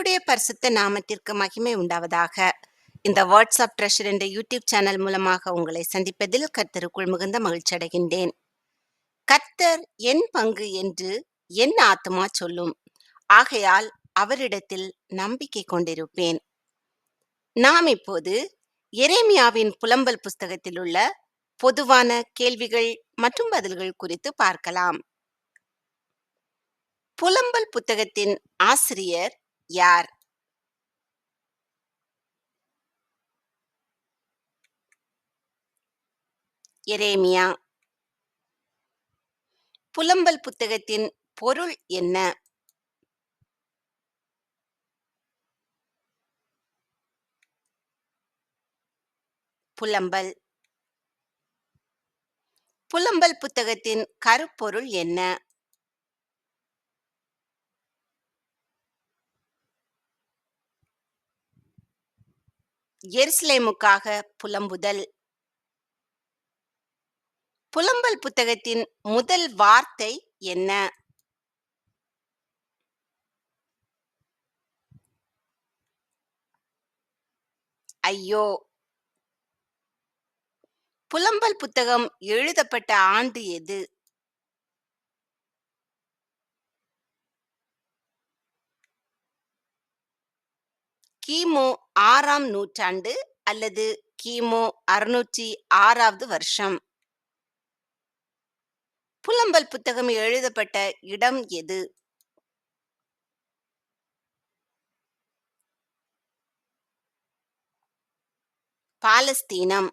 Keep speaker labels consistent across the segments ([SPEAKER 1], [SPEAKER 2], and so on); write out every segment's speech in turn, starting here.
[SPEAKER 1] கர்த்தருடைய பரிசுத்த நாமத்திற்கு மகிமை உண்டாவதாக. இந்த வாட்ஸ்அப் ட்ரெஷர் என்ற யூடியூப் சேனல் மூலமாக உங்களை சந்திப்பதில் கர்த்தருக்குள் மிகுந்த மகிழ்ச்சி அடைகின்றேன். கர்த்தர் என் பங்கு என்று என் ஆத்மா சொல்லும். ஆகையால் அவரிடத்தில் நம்பிக்கை கொண்டிருப்பேன். நாம் இப்போது எரேமியாவின் புலம்பல் புஸ்தகத்தில் உள்ள பொதுவான கேள்விகள் மற்றும் பதில்கள் குறித்து பார்க்கலாம். புலம்பல் புத்தகத்தின் ஆசிரியர் யார் எரேமியா புலம்பல் புத்தகத்தின் பொருள் என்ன? புலம்பல். புலம்பல் புத்தகத்தின் கருப்பொருள் என்ன? எருசலேமுக்காக புலம்புதல். புலம்பல் புத்தகத்தின் முதல் வார்த்தை என்ன? ஐயோ! புலம்பல் புத்தகம் எழுதப்பட்ட ஆண்டு எது? கிமு ஆறாம் நூற்றாண்டு அல்லது கிமு அறுநூற்றி ஆறாவது வருஷம். புலம்பல் புத்தகம் எழுதப்பட்ட இடம் எது? பாலஸ்தீனம்.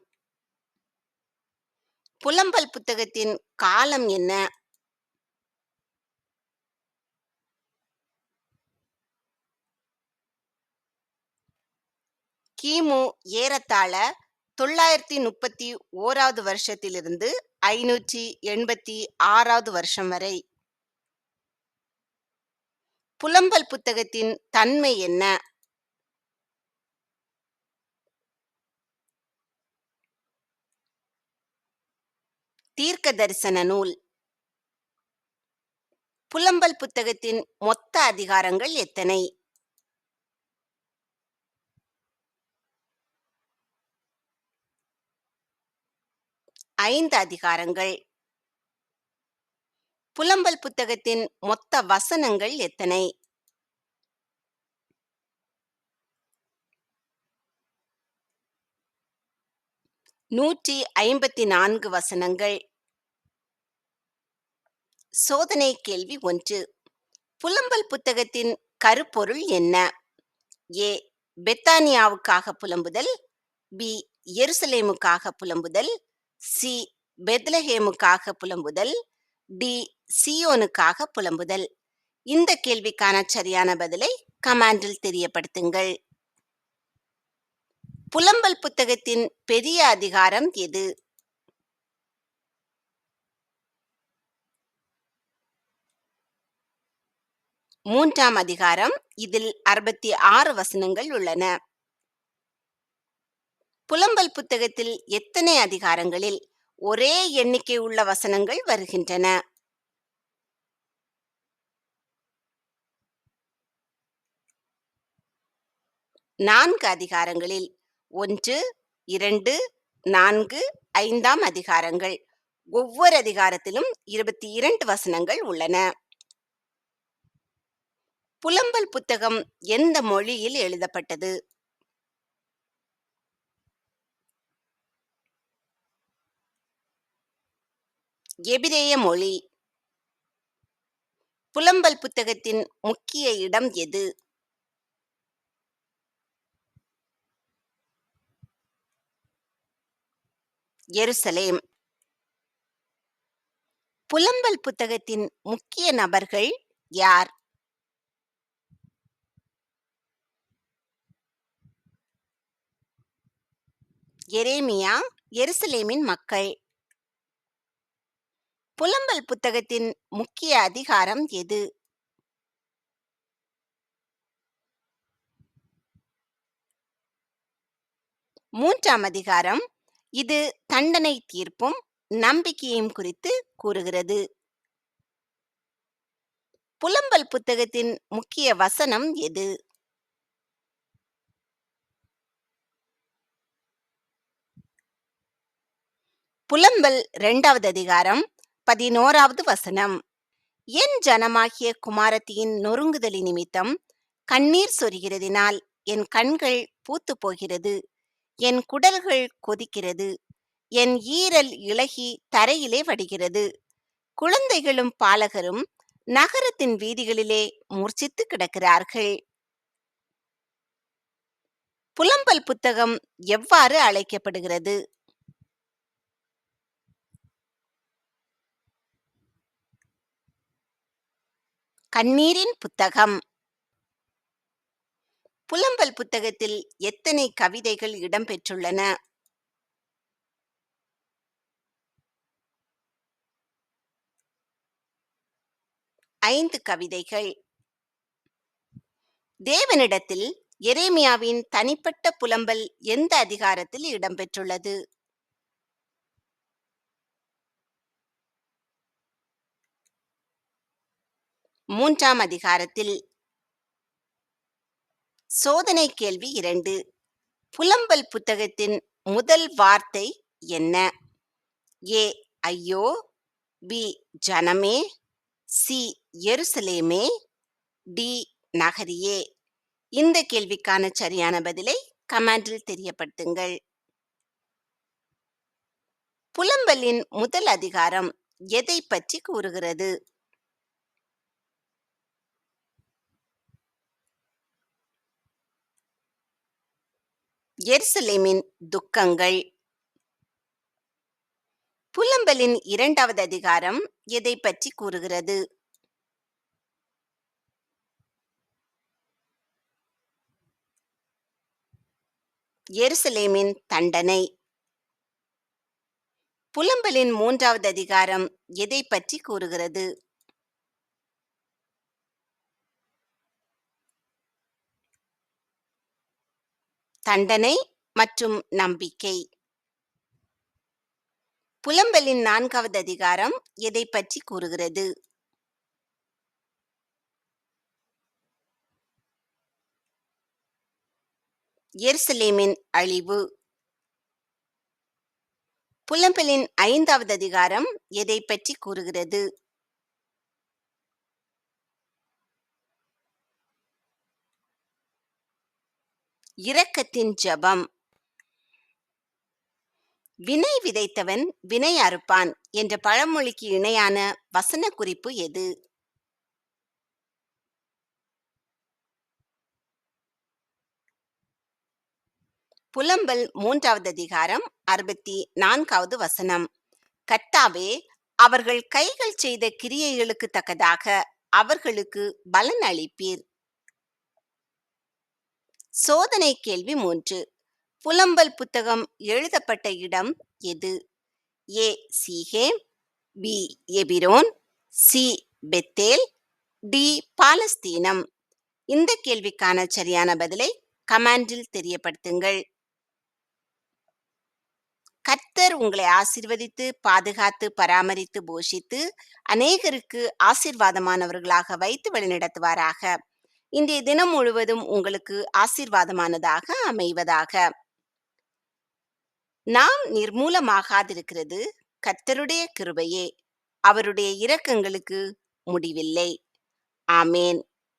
[SPEAKER 1] புலம்பல் புத்தகத்தின் காலம் என்ன? கிமு ஏறத்தாழ தொள்ளாயிரத்தி முப்பத்தி ஓராவது வருஷத்திலிருந்து ஐநூற்றி எண்பத்தி ஆறாவது வருஷம் வரை. புலம்பல் புத்தகத்தின் தன்மை என்ன? தீர்க்க தரிசன நூல். புலம்பல் புத்தகத்தின் மொத்த அதிகாரங்கள் எத்தனை? ஐந்து அதிகாரங்கள். புலம்பல் புத்தகத்தின் மொத்த வசனங்கள் எத்தனை? நூற்றி ஐம்பத்தி நான்கு வசனங்கள். சோதனை கேள்வி ஒன்று. புலம்பல் புத்தகத்தின் கருப்பொருள் என்ன? ஏ. பெத்தானியாவுக்காக புலம்புதல். பி. எருசலேமுக்காக புலம்புதல். சி பெத்லஹேமுக்காக புலம்புதல் டி சியோனுக்காக புலம்புதல். இந்த கேள்விக்கான சரியான பதிலை கமாண்டில் தெரியப்படுத்துங்கள். புலம்பல் புத்தகத்தின் பெரிய அதிகாரம் எது? மூன்றாம் அதிகாரம் இதில் அறுபத்தி ஆறு வசனங்கள் உள்ளன. புலம்பல் புத்தகத்தில் எத்தனை அதிகாரங்களில் ஒரே எண்ணிக்கை உள்ள வசனங்கள் வருகின்றன? நான்கு அதிகாரங்களில் ஒன்று இரண்டு நான்கு ஐந்தாம் அதிகாரங்கள். ஒவ்வொரு அதிகாரத்திலும் இருபத்தி இரண்டு வசனங்கள் உள்ளன. புலம்பல் புத்தகம் எந்த மொழியில் எழுதப்பட்டது? எபிரேய மொழி. புலம்பல் புத்தகத்தின் முக்கிய இடம் எது? எருசலேம். புலம்பல் புத்தகத்தின் முக்கிய நபர்கள் யார்? எரேமியா எருசலேமின் மக்கள். புலம்பல் புத்தகத்தின் முக்கிய அதிகாரம் எது? மூன்றாம் அதிகாரம். இது தண்டனை தீர்ப்பும் நம்பிக்கையும் குறித்து கூறுகிறது. புலம்பல் புத்தகத்தின் முக்கிய வசனம் எது? புலம்பல் இரண்டாவது அதிகாரம். பதினோராவது வசனம். என் ஜனமாகிய குமாரத்தியின் நொறுங்குதலி நிமித்தம் கண்ணீர் சொரிகிறதினால் என் கண்கள் பூத்து போகிறது என் குடல்கள் கொதிக்கிறது. என் ஈரல் இளகி தரையிலே வடிகிறது. குழந்தைகளும் பாலகரும் நகரத்தின் வீதிகளிலே மூர்ச்சித்து கிடக்கிறார்கள். புலம்பல் புத்தகம் எவ்வாறு அழைக்கப்படுகிறது? கண்ணீரின் புத்தகம். புலம்பல் புத்தகத்தில் எத்தனை கவிதைகள் இடம்பெற்றுள்ளன? ஐந்து கவிதைகள். தேவனிடத்தில் எரேமியாவின் தனிப்பட்ட புலம்பல் எந்த அதிகாரத்தில் இடம்பெற்றுள்ளது? மூன்றாம் அதிகாரத்தில் சோதனை கேள்வி இரண்டு. புலம்பல் புத்தகத்தின் முதல் வார்த்தை என்ன? ஏ ஐயோ பி ஜனமே சி எருசலேமே டி நகரியே. இந்த கேள்விக்கான சரியான பதிலை கமெண்டில் தெரியப்படுத்துங்கள். புலம்பலின் முதல் அதிகாரம் எதை பற்றி கூறுகிறது? எருசலேமின் துக்கங்கள். புலம்பலின் இரண்டாவது அதிகாரம் எதை பற்றி கூறுகிறது? எருசலேமின் தண்டனை. புலம்பலின் மூன்றாவது அதிகாரம் எதை பற்றி கூறுகிறது? தண்டனை மற்றும் நம்பிக்கை. புலம்பலின் நான்காவது அதிகாரம் எதை பற்றி கூறுகிறது? எருசலேமின் அழிவு. புலம்பலின் ஐந்தாவது அதிகாரம் எதை பற்றி கூறுகிறது? இரக்கத்தின் ஜபம். வினை விதைத்தவன் வினை அறுப்பான் என்ற பழமொழிக்கு இணையான வசன குறிப்பு எது? புலம்பல் மூன்றாவது அதிகாரம் அறுபத்தி நான்காவது வசனம். கர்த்தாவே அவர்கள் கைகள் செய்த கிரியைகளுக்கு தக்கதாக அவர்களுக்கு பலன் அளிப்பீர். சோதனை கேள்வி மூன்று. புலம்பல் புத்தகம் எழுதப்பட்ட இடம் எது? A. Shechem B. Hebron C. Bethel D. பாலஸ்தீனம். இந்த கேள்விக்கான சரியான பதிலை கமாண்டில் தெரியப்படுத்துங்கள். கர்த்தர் உங்களை ஆசிர்வதித்து பாதுகாத்து பராமரித்து போஷித்து அநேகருக்கு ஆசிர்வாதமானவர்களாக வைத்து வழிநடத்துவாராக. இன்றைய தினம் முழுவதும் உங்களுக்கு ஆசீர்வாதமானதாக அமைவதாக. நாம் நிர்மூலமாகாதிருக்கிறது கர்த்தருடைய கிருபையே. அவருடைய இரக்கங்களுக்கு முடிவில்லை. ஆமேன்.